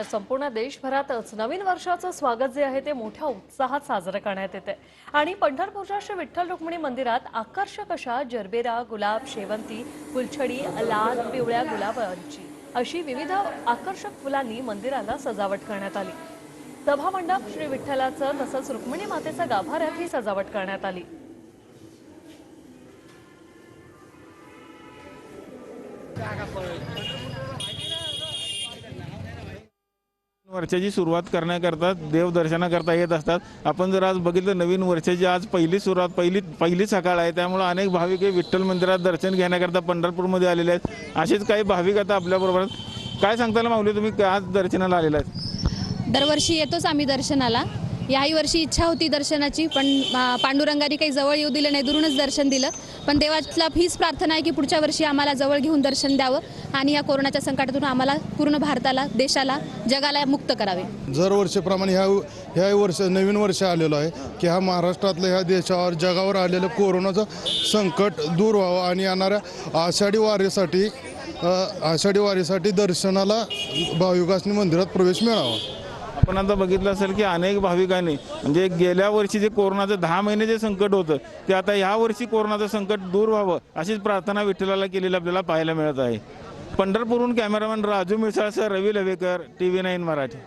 तर संपूर्ण देशभरातच नवीन वर्षाचं स्वागत जे आहे ते मोठ्या उत्साहात साजरं करण्यात येते आणि पंढरपूरच्या श्री विठ्ठल रुक्मिणी मंदिरात आकर्षक अशा जरबेरा गुलाब शेवंती फुलछडी लाल पिवळ्या गुलाबांची अशी विविध आकर्षक फुलांनी मंदिराला सजावट करण्यात आली. सभामंडप श्री विठ्ठलाचं तसंच रुक्मिणी मातेचा गाभाऱ्यात ही सजावट करण्यात आली. वर्षाची सुरुवात करण्याकरता देवदर्शनाकरता येत असतात. आपण जर आज बघितलं नवीन वर्षाची आज पहिली सुरुवात पहिली पहिली सकाळ आहे. त्यामुळे अनेक भाविक हे विठ्ठल मंदिरात दर्शन घेण्याकरता पंढरपूरमध्ये आलेले आहेत. असेच काही भाविक आता आपल्याबरोबर काय सांगताल माऊली तुम्ही? आज दर्शनाला आलेला आहेत. दरवर्षी येतोच आम्ही दर्शनाला. याही वर्षी इच्छा होती दर्शनाची पण पांडुरंगाने काही जवळ येऊ दिलं नाही दुरूनच दर्शन दिलं. पण देवाला हीच प्रार्थना आहे की पुढच्या वर्षी आम्हाला जवळ घेऊन दर्शन द्यावं आणि या कोरोनाच्या संकटातून आम्हाला पूर्ण भारताला देशाला जगाला मुक्त करावे. दरवर्षीप्रमाणे ह्या ह्या वर्ष नवीन वर्ष आलेलो आहे की हा महाराष्ट्रातलं ह्या देशावर जगावर आलेलं कोरोनाचं संकट दूर व्हावं आणि येणाऱ्या आषाढी वारीसाठी आषाढी वारीसाठी दर्शनाला भाविकासनी मंदिरात प्रवेश मिळावा. आपण आता बघितलं असेल की अनेक भाविकांनी म्हणजे गेल्या वर्षी जे कोरोनाचं दहा महिने जे संकट होतं ते आता ह्या वर्षी कोरोनाचं संकट दूर व्हावं अशीच प्रार्थना विठ्ठलाला केलेली आपल्याला पाहायला मिळत आहे. पंढरपूरहून कॅमेरामॅन राजू मिसाळसह Ravi Lavekar T V nine Marathi.